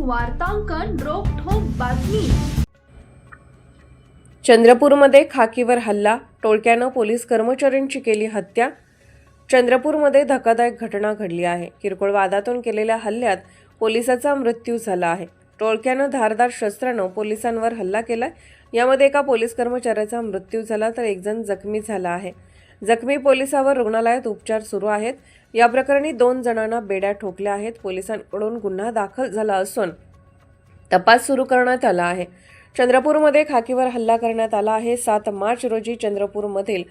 वार्तांकन रोखोक बातमी. चंद्रपूरमध्ये खाकीवर हल्ला टोळक्यानं पोलीस कर्मचाऱ्यांची केली हत्या. चंद्रपूरमध्ये धक्कादायक घटना घडली आहे. किरकोळ वादातून केलेल्या हल्ल्यात पोलिसाचा मृत्यू झाला आहे. टोळक्यानं धारदार शस्त्रानं पोलिसांवर हल्ला केलाय. यामध्ये एका पोलीस कर्मचाऱ्याचा मृत्यू झाला तर एकजण जखमी झाला आहे. जखमी पोलिसावर रुग्णालयात उपचार सुरू आहेत. या प्रकरणी दोन जणांना बेड्या ठोकल्या आहेत. पोलिसांकडून गुन्हा दाखल झाला असून तपास सुरू करण्यात आला आहे. चंद्रपूरमध्ये खाकीवर हल्ला करण्यात आला आहे. सात मार्च रोजी चंद्रपूरमधील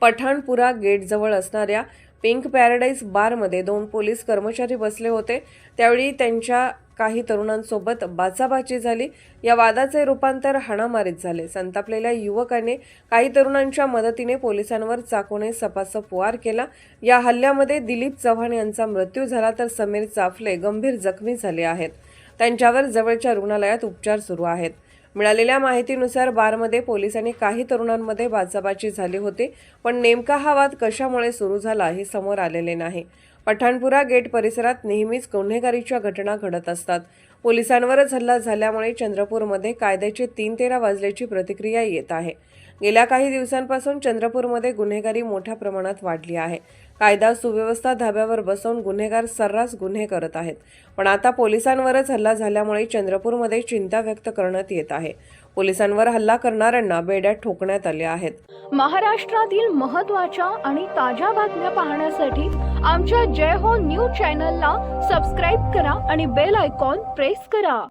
पठाणपुरा गेटजवळ असणाऱ्या पिंक पॅराडाईज बारमध्ये दोन पोलीस कर्मचारी बसले होते. त्यावेळी त्यांच्या काही तरुणांसोबत बाचाबाची झाली. या वादाचे रूपांतर हाणामारीत झाले. संतापलेल्या युवकाने काही तरुणांच्या मदतीने पोलिसांवर चाकूने सपासप वार केला. या हल्ल्यामध्ये दिलीप चव्हाण यांचा मृत्यू झाला तर समीर चाफले गंभीर जखमी झाले आहेत. त्यांच्यावर जवळच्या रुग्णालयात उपचार सुरू आहेत. मिळालेल्या माहितीनुसार बारमध्ये पोलिसांनी काही तरुणांमध्ये बाचाबाची झाली होती पण नेमका हा वाद कशामुळे सुरू झाला हे समोर आलेले नाही. पठाणपुरा गेट परिसरात नेहमीच गुन्हेगारीच्या घटना घडत असतात. पोलिसांवरच हल्ला झाल्यामुळे चंद्रपूरमध्ये कायद्याचे तीन तेरा वाजल्याची प्रतिक्रिया येत आहे. गेल्या काही दिवसांपासून चंद्रपूरमध्ये गुन्हेगारी मोठ्या प्रमाणात वाढली आहे. कायदा सुव्यवस्था धाब्यावर बसवून गुन्हेगार सर्रास गुन्हे करत आहेत. पण आता पोलिसांवरच हल्ला झाल्यामुळे चंद्रपूरमध्ये चिंता व्यक्त करण्यात येत आहे. पोलिसांवर हल्ला करणाऱ्यांना बेड्या ठोकण्यात आल्या आहेत. महाराष्ट्रातील महत्त्वाच्या आणि ताज्या बातम्या पाहण्यासाठी आमच्या जय हो न्यूज चॅनलला सबस्क्राईब करा आणि बेल आयकॉन प्रेस करा.